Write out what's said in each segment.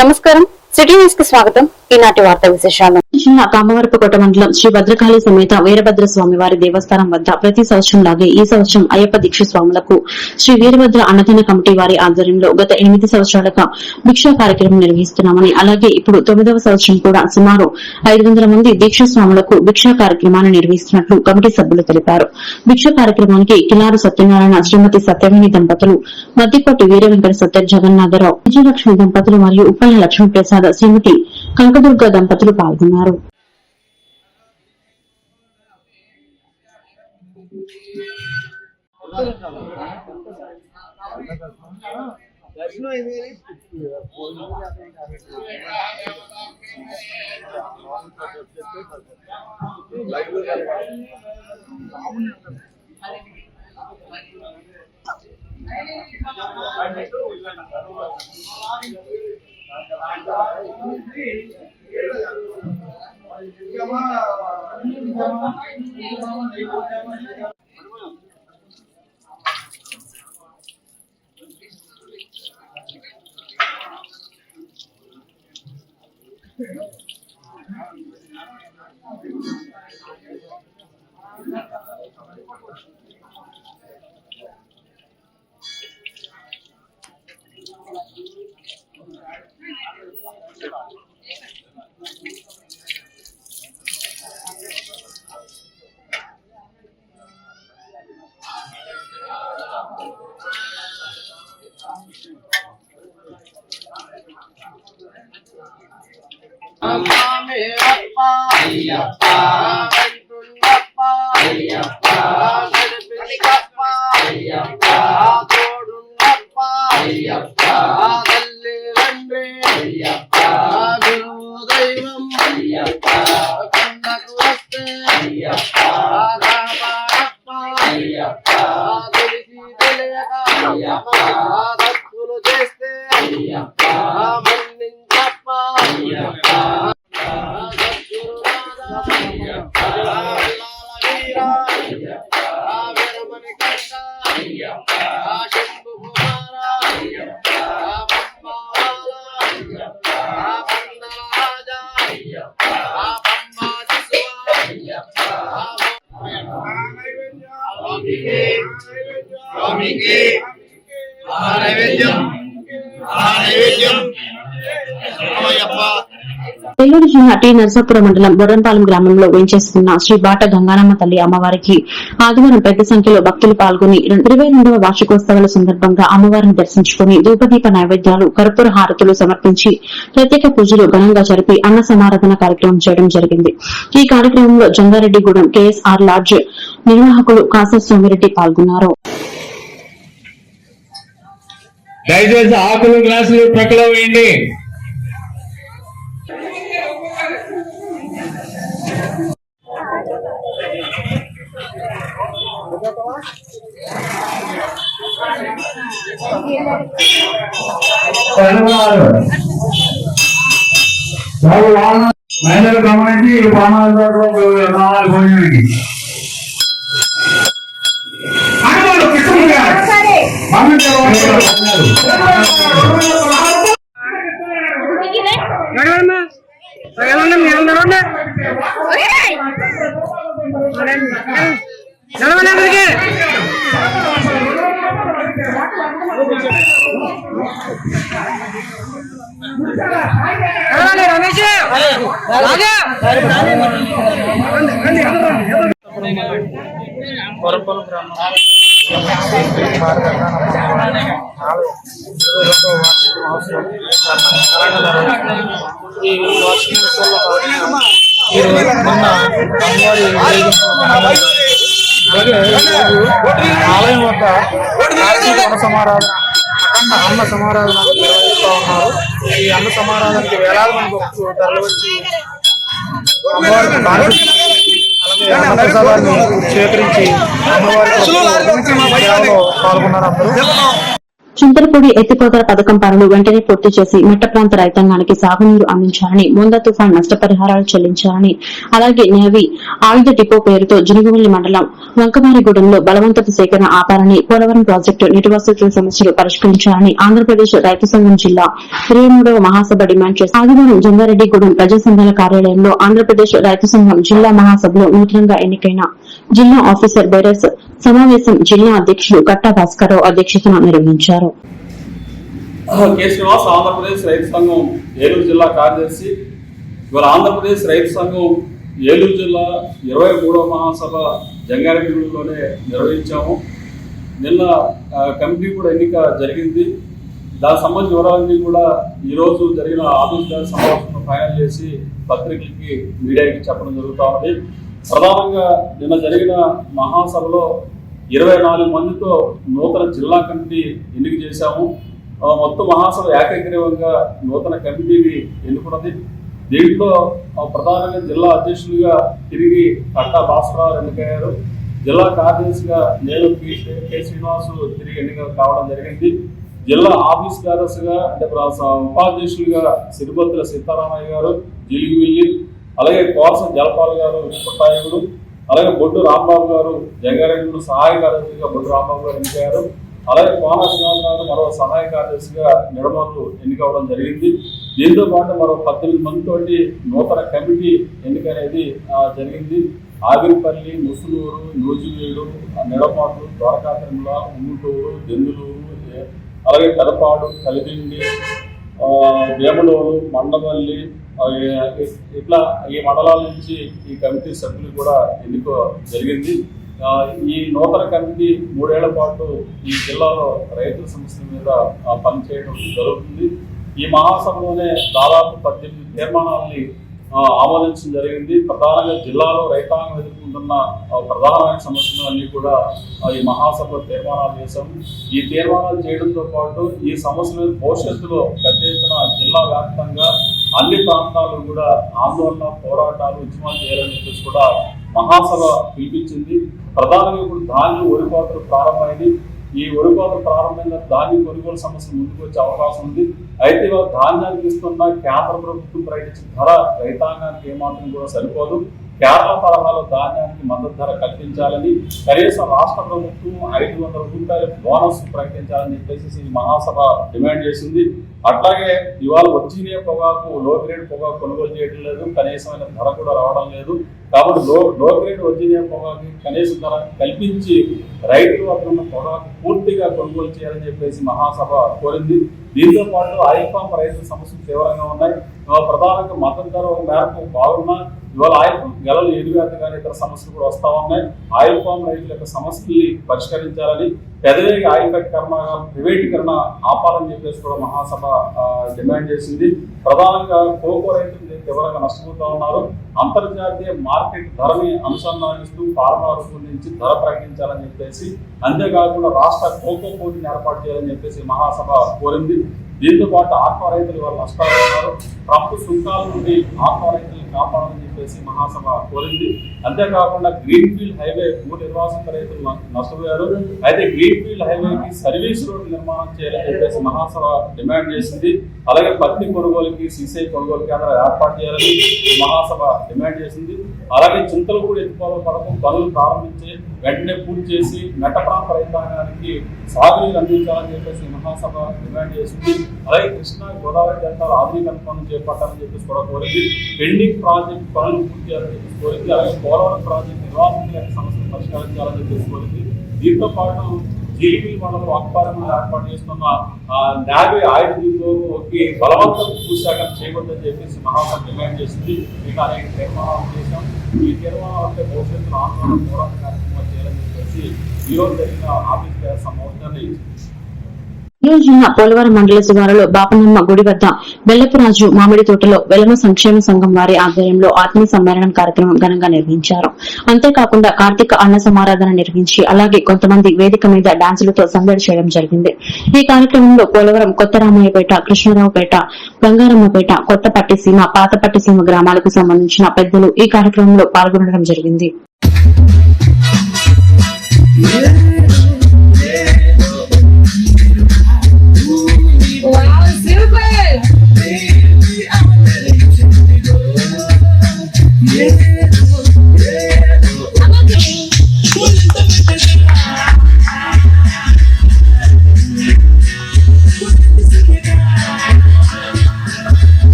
నమస్కారం. సిటీ న్యూస్కి స్వాగతం. ఈనాటి వార్త విశేషాలు. జిల్లా కామవరపుకోట మండలం శ్రీ భద్రకాళి సమేత వీరభద్ర స్వామి వారి దేవస్థానం వద్ద ప్రతి సంవత్సరం లాగే ఈ సంవత్సరం అయ్యప్ప దీక్ష స్వాములకు శ్రీ వీరభద్ర అన్నదాన కమిటీ వారి ఆధ్వర్యంలో గత ఎనిమిది సంవత్సరాలుగా భిక్షా కార్యక్రమం నిర్వహిస్తున్నామని అలాగే ఇప్పుడు తొమ్మిదవ సంవత్సరం కూడా సుమారు ఐదు వందల మంది దీక్ష స్వాములకు భిక్షా కార్యక్రమాన్ని నిర్వహిస్తున్నట్లు కమిటీ సభ్యులు తెలిపారు. భిక్ష కార్యక్రమానికి కిలారు సత్యనారాయణ శ్రీమతి సత్యవేణి దంపతులు మద్దికోటి వీరవెంకట సత్య జగన్నాథరావు విజయలక్ష్మి దంపతులు మరియు ఉప్పల్ల లక్ష్మీప్రసాద్ శ్రీమతి కనకదుర్గ దంపతులు పాల్గొన్నారు. అయ్యప్ప అయ్యప్ప Hallelujah స్వామికి నైవేద్యం నైవేద్యం అయ్యప్ప నెల్లూరు జిల్లా టి నరసాపురం మండలం బొర్రంపాలెం గ్రామంలో వేంచేస్తున్న శ్రీ బాట గంగానమ్మ తల్లి అమ్మవారికి ఆదివారం పెద్ద సంఖ్యలో భక్తులు పాల్గొని ఇరవై రెండవ వార్షికోత్సవాల సందర్భంగా అమ్మవారిని దర్శించుకుని ధూపదీప నైవేద్యాలు కర్పూర హారతులు సమర్పించి ప్రత్యేక పూజలు ఘనంగా జరిపి అన్న సమారాధన కార్యక్రమం చేయడం జరిగింది. ఈ కార్యక్రమంలో జంగారెడ్డిగూడెం కేఎస్ఆర్ లాడ్జ్ నిర్వాహకులు కాసా సోమిరెడ్డి పాల్గొన్నారు. దయచేసి ఆకులు గ్లాసులు ప్రక్కలో వేయండి. మహిళలు గమనించి ఈ ప్రాణాలు రావాలి భోజనానికి అనుకోండి, కృష్ణుడు గారు. ఈ వార్షికోత్సవంలో ఈరోజు మొన్న అలాగే ఆలయం వద్ద అన్న సమారాధన అఖండ అన్న సమారాధన నిర్వహిస్తూ ఉన్నారు. ఈ అన్న సమారాధనకి వేలాది మంది అమ్మవారికి అన్న ప్రసాదాన్ని స్వీకరించి అమ్మవారి పాల్గొన్నారు అందరూ. చింతలపూడి ఎత్తిపోతల పథకం పనులు వెంటనే పూర్తి చేసి మెట్ట ప్రాంత రైతాంగానికి సాగునీరు అందించాలని ముందా తుఫాన్ నష్టపరిహారాలు చెల్లించాలని. అలాగే నేవీ ఆయుధ డిపో పేరుతో జినుగువల్లి మండలం వంకమారిగూడెంలో బలవంతపు సేకరణ ఆపాలని పోలవరం ప్రాజెక్టు నీటి సమస్యలు పరిష్కరించాలని ఆంధ్రప్రదేశ్ రైతు సంఘం జిల్లా ఇరవై మూడవ మహాసభ డిమాండ్ చేసి ఆదివారం జంగారెడ్డిగూడెం ప్రజా సంఘాల కార్యాలయంలో ఆంధ్రప్రదేశ్ రైతు సంఘం జిల్లా మహాసభలో నూతనంగా ఎన్నికైన జిల్లా ఆఫీసర్ బైరస్ సమావేశం జిల్లా అధ్యక్షులు కట్టా భాస్కరరావు అధ్యక్షతన నిర్వహించారు. కె శ్రీనివాస్ ఆంధ్రప్రదేశ్ రైతు సంఘం ఏలూరు జిల్లా కార్యదర్శి. ఇవాళ ఆంధ్రప్రదేశ్ రైతు సంఘం ఏలూరు జిల్లా ఇరవై మూడవ మహాసభ జంగారెడ్డిలోనే నిర్వహించాము. నిన్న కమిటీ కూడా ఎన్నిక జరిగింది. దానికి సంబంధించిన వివరాలన్నీ కూడా ఈరోజు జరిగిన ఆఫీస్ సమావేశంలో ఫైనల్ చేసి పత్రికలకి మీడియాకి చెప్పడం జరుగుతూ ఉంది. ప్రధానంగా నిన్న జరిగిన మహాసభలో ఇరవై నాలుగు మందితో నూతన జిల్లా కమిటీ ఎన్నిక చేశాము. మొత్తం మహాసభ ఏకగ్రీవంగా నూతన కమిటీని ఎన్నుకున్నది. దీంట్లో ప్రధానంగా జిల్లా అధ్యక్షులుగా తిరిగి కట్టా భాస్కరరావు ఎన్నికయ్యారు. జిల్లా కార్యదర్శిగా నేను పి. కె శ్రీనివాసు తిరిగి ఎన్నిక కావడం జరిగింది. జిల్లా ఆఫీస్ కార్యదర్శిగా అంటే ఉపాధ్యక్షులుగా సిరిబత్తుల సీతారామయ్య గారు జిలిగివిల్లి అలాగే కోసం జలపాల్ గారు పుట్టాయుడు అలాగే బొడ్డు రాంబాబు గారు జంగారెడ్డి సహాయ కార్యదర్శిగా బొడ్డు రాంబాబు గారు ఎన్నికయ్యారు. అలాగే కోన శ్రీనివాస్ గారు మరో సహాయ కార్యదర్శిగా నిడమలు ఎన్నికవడం జరిగింది. దీంతో పాటు మరో పద్దెనిమిది మందితోటి నూతన కమిటీ ఎన్నిక అనేది జరిగింది. ఆవిరిపల్లి ముసులూరు నూజివీడు నిడమాటు ద్వారకాతిరుమల ఉంగుటూరు దెందులూరు అలాగే పెదపాడు కలిదిండి వేమలూరు వేములూరు మండవల్లి ఇట్లా ఈ మండలాల నుంచి ఈ కమిటీ సభ్యులు కూడా ఎన్నిక జరిగింది. ఈ నూతన కమిటీ మూడేళ్ళ పాటు ఈ జిల్లాలో రైతుల సమస్యల మీద పనిచేయడం జరుగుతుంది. ఈ మహాసభలోనే దాదాపు పద్దెనిమిది తీర్మానాలని ఆమోదించడం జరిగింది. ప్రధానంగా జిల్లాలో రైతాంగం ఎదుర్కొంటున్న ప్రధానమైన ప్రధానమైన సమస్యలన్నీ కూడా ఈ మహాసభలో తీర్మానాలు చేశాం ఈ తీర్మానాలు చేయడంతో పాటు ఈ సమస్యల భవిష్యత్తులో పెద్ద ఎత్తున జిల్లా వ్యాప్తంగా అన్ని ప్రాంతాల్లో కూడా ఆందోళన పోరాటాలు ఉద్యమాలు చేయాలని చెప్పేసి కూడా మహాసభ పిలిపించింది. ప్రధానంగా ఇప్పుడు ధాన్యం వరి ప్రారంభమైంది. ఈ వరి ప్రారంభమైన ధాన్యం కొనుగోలు సమస్య ముందుకు వచ్చే అవకాశం ఉంది. అయితే ఇవాళ ధాన్యానికి ఇస్తున్న కేంద్ర ప్రభుత్వం ప్రకటించిన ధర రైతాంగానికి ఏమాత్రం కూడా సరిపోదు. కేరళ తరహాలో ధాన్యానికి మద్దతు ధర కల్పించాలని కనీసం రాష్ట్ర ప్రభుత్వం ఐదు వందల రూపాయల బోనస్ ప్రకటించాలని చెప్పేసి ఈ మహాసభ డిమాండ్ చేసింది. అట్లాగే ఇవాళ వచ్చిన పొగాకు లో గ్రేడ్ పొగాకు కొనుగోలు చేయడం లేదు కనీసమైన ధర కూడా రావడం లేదు. కాబట్టి లో లో గ్రేడ్ వచ్చిన పొగాకు కనీస ధర కల్పించి రైతులు వద్ద ఉన్న పొగాకు పూర్తిగా కొనుగోలు చేయాలని చెప్పేసి మహాసభ కోరింది. దీంతో పాటు ఐఫామ్ రైతుల సమస్యలు తీవ్రంగా ఉన్నాయి. ప్రధానంగా మద్దతు ధర ఒక మేరకు బాగున్నా ఇవాళ ఆయిల్ ఫామ్ గెలలు ఎదువేత కానీ ఇతర సమస్యలు కూడా వస్తా ఉన్నాయి. ఆయిల్ ఫామ్ రైతుల యొక్క సమస్యల్ని పరిష్కరించాలని పెదవేగ ఆయిల్ ఫ్యాక్ట్ కర్మాగారం ప్రైవేటీకరణ ఆపాలని చెప్పేసి కూడా మహాసభ డిమాండ్ చేసింది. ప్రధానంగా కోకో రైతులు తీవ్రంగా నష్టపోతూ ఉన్నారు. అంతర్జాతీయ మార్కెట్ ధరని అనుసంధానిస్తూ ఫార్మా రూపొందించి ధర ప్రకటించాలని చెప్పేసి అంతేకాకుండా రాష్ట్ర కోకో పోటీని ఏర్పాటు చేయాలని చెప్పేసి మహాసభ కోరింది. దీంతో పాటు ఆత్మ రైతులు వాళ్ళు నష్టాలు ఉన్నారు? ట్రంప్ సుంకాల నుండి ఆత్మ రైతులను కాపాడాలని చెప్పేసి మహాసభ కోరింది. అంతేకాకుండా గ్రీన్ ఫీల్డ్ హైవే భూ నిర్వాసిత రైతులు నష్టపోయారు. అయితే గ్రీన్ ఫీల్డ్ హైవేకి సర్వీస్ రోడ్ నిర్మాణం చేయాలని చెప్పేసి మహాసభ డిమాండ్ చేసింది. అలాగే పత్తి కొనుగోలుకి సీసీ కొనుగోలు కేంద్రం ఏర్పాటు చేయాలని మహాసభ డిమాండ్ చేసింది. అలాగే చింతలపూడి ఎత్తుకోవాల పథకం పనులు ప్రారంభించి వెంటనే పూర్తి చేసి మెట్ట ప్రాంత రైతాంగానికి సాగునీరు అందించాలని చెప్పేసి మహాసభ డిమాండ్ చేసింది అలాగే కృష్ణా గోదావరి డెల్టాల ఆధునీకరణ పనులు చేపట్టాలని చెప్పేసి కూడా కోరింది. పెండింగ్ ప్రాజెక్ట్ పనులు పూర్తి చేయాలని చెప్పేసి కోరింది. అలాగే పోలవరం ప్రాజెక్ట్ నిర్వాహకుల యొక్క పరిష్కరించాలని చెప్పేసి కోరింది. దీంతో పాటు జీబీ మండలం అక్బారం ఏర్పాటు చేస్తున్న యాభై నావీ బలవంతం భూశాఖం చేయకూడదని చెప్పేసి మహాసభ డిమాండ్ చేసింది. మీకు అనేక తీర్మానాలు చేశాం. ఈ తీర్మానాలు అంటే భవిష్యత్తులో ఆందోళన పోరాట కార్యక్రమం చేయాలని చెప్పేసి ఈరోజు జరిగిన ఆఫీస్ సమావేశాన్ని నెల్లూరు జిల్లా పోలవరం మండల శివారులో బాపనమ్మ గుడి వద్ద బెల్లపురాజు మామిడి తోటలో వెలమ సంక్షేమ సంఘం వారి ఆధ్వర్యంలో ఆత్మ సమ్మేళనం కార్యక్రమం ఘనంగా నిర్వహించారు. అంతేకాకుండా కార్తీక అన్న సమారాధన నిర్వహించి అలాగే కొంతమంది వేదిక మీద డాన్సులతో సందడి చేయడం జరిగింది. ఈ కార్యక్రమంలో పోలవరం కొత్త రామయ్యపేట కృష్ణారావుపేట బంగారమ్మపేట కొత్త పట్టిసీమ పాత పట్టిసీమ గ్రామాలకు సంబంధించిన పెద్దలు ఈ కార్యక్రమంలో పాల్గొనడం జరిగింది.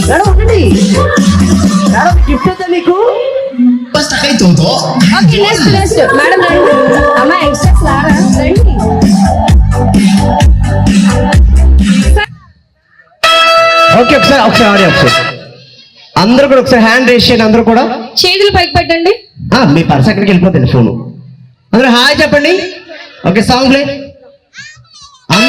మేడం ఉండండి మేడం గిఫ్ట్ అయితే మీకు? ఓకే నెక్స్ట్ నెక్స్ట్ మేడం రండి అమ్మ ఎక్స్ట్రా రారా రండి. ఓకే ఒకసారి ఒకసారి ఆడియో ఒకసారి. అందరూ కూడా ఒకసారి హ్యాండ్ రేస్ చేయండి అందరూ కూడా. చేతులు పైకి పెట్టండి. ఆ, మీ పర్స్ అక్కడికి వెళ్ళిపోతుంది ఫోన్ అందరూ హాయ్ చెప్పండి. ఓకే సాంగ్ ప్లే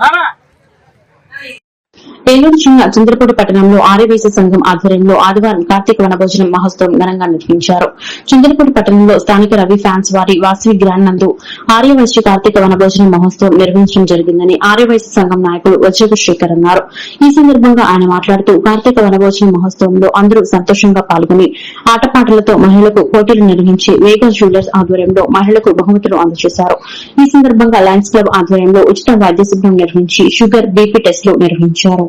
ఒకసారి పేలూరు జిల్లా చంద్రపూడి పట్టణంలో ఆర్యవేశ సంఘం ఆధ్వర్యంలో ఆదివారం కార్తీక వనభోజనం మహోత్సవం ఘనంగా నిర్వహించారు. చంద్రపూడి పట్టణంలో స్థానిక రవి ఫ్యాన్స్ వారి వాసవి గ్రాండ్ నందు ఆర్యవైశ్య కార్తీక వనభోజనం మహోత్సవం నిర్వహించడం జరిగిందని ఆర్యవైశ్య సంఘం నాయకుడు వచ్చేకు శేఖర్ అన్నారు. ఈ సందర్భంగా ఆయన మాట్లాడుతూ కార్తీక వనభోజనం మహోత్సవంలో అందరూ సంతోషంగా పాల్గొని ఆటపాటలతో మహిళలకు పోటీలు నిర్వహించి వేగ జ్యువెలర్స్ ఆధ్వర్యంలో మహిళలకు బహుమతులు అందజేశారు. ఈ సందర్భంగా లయన్స్ క్లబ్ ఆధ్వర్యంలో ఉచిత వైద్య శిబిరం నిర్వహించి షుగర్ బీపీ టెస్టులు నిర్వహించారు.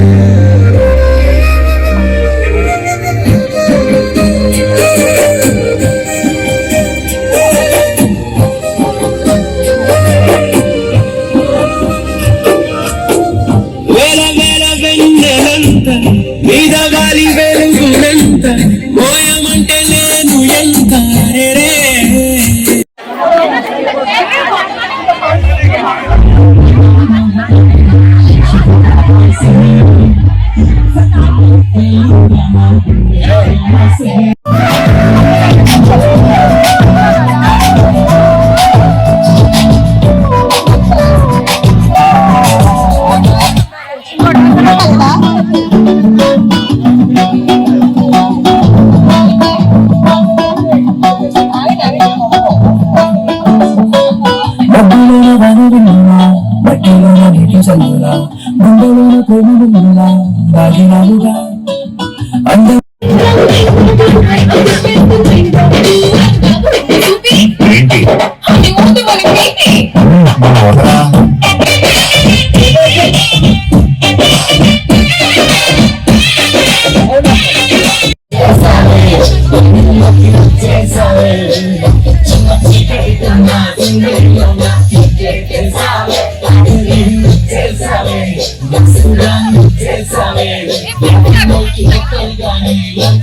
Hallelujah, my Hallelujah.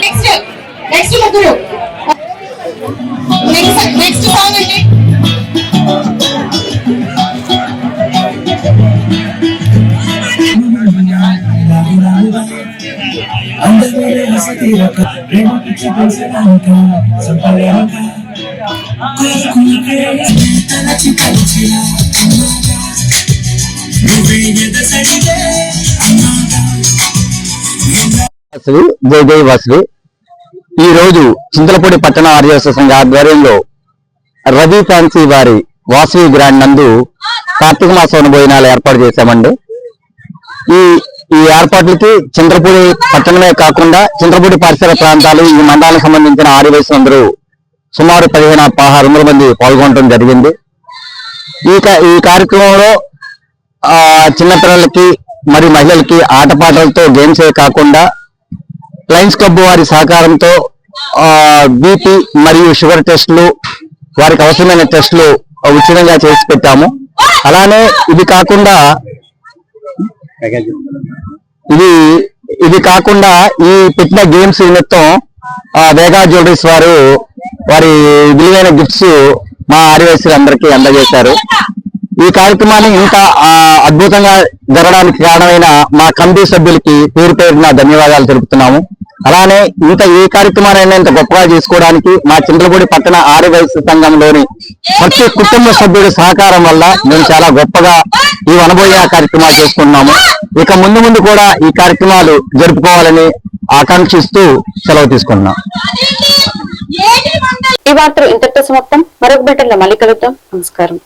Next next ముగ్గురు వసతి ప్రేమ పిచ్చి పెంచడానిక సంపలేక కోరుకున్న తలచి కలిచిన నువ్వే ఎదసడిగే అన్నాగా జై జై వాసువి ఈ రోజు చింతలపూడి పట్టణ ఆర్యవస సంఘ ఆధ్వర్యంలో రవి ఫ్యాన్సీ వారి వాసవి గ్రాండ్ నందు కార్తీక మాసం భోజనాలు ఏర్పాటు చేశామండి. ఈ ఈ ఏర్పాట్లకి చంద్రపూడి పట్టణమే కాకుండా చంద్రపూడి పరిసర ప్రాంతాలు ఈ మండలానికి సంబంధించిన ఆదివాసులందరూ సుమారు పదిహేను పదహారు వందల మంది పాల్గొనడం జరిగింది. ఈ ఈ కార్యక్రమంలో ఆ చిన్నపిల్లలకి మరి మహిళలకి ఆటపాటలతో గేమ్సే కాకుండా లయన్స్ క్లబ్ వారి సహకారంతో బీపీ మరియు షుగర్ టెస్టులు వారికి అవసరమైన టెస్టులు ఉచితంగా చేసి పెట్టాము. అలానే ఇది కాకుండా ఇది ఇది కాకుండా ఈ పెట్టిన గేమ్స్ నిమిత్తం వేగా జ్యువెలరీస్ వారు వారి విలువైన గిఫ్ట్స్ మా ఆదివాసీలందరికీ అందజేశారు. ఈ కార్యక్రమాన్ని ఇంత ఆ, అద్భుతంగా జరగడానికి కారణమైన మా కమిటీ సభ్యులకి పేరు పేరున ధన్యవాదాలు తెలుపుతున్నాము. అలానే ఇంత ఈ కార్యక్రమాన్ని ఇంత గొప్పగా చేసుకోవడానికి మా చింతలపూడి పట్టణ ఆర్యవైశ్య సంఘంలోని ప్రతి కుటుంబ సభ్యుడి సహకారం వల్ల మేము చాలా గొప్పగా ఈ వనబోయే కార్యక్రమాలు చేసుకుంటున్నాము ఇక ముందు ముందు కూడా ఈ కార్యక్రమాలు జరుపుకోవాలని ఆకాంక్షిస్తూ సెలవు తీసుకుంటున్నాం. ఈ వార్తలు ఇంతటితో సమాప్తం. మరొక బెటర్లో మళ్ళీ కలుద్దాం. నమస్కారం.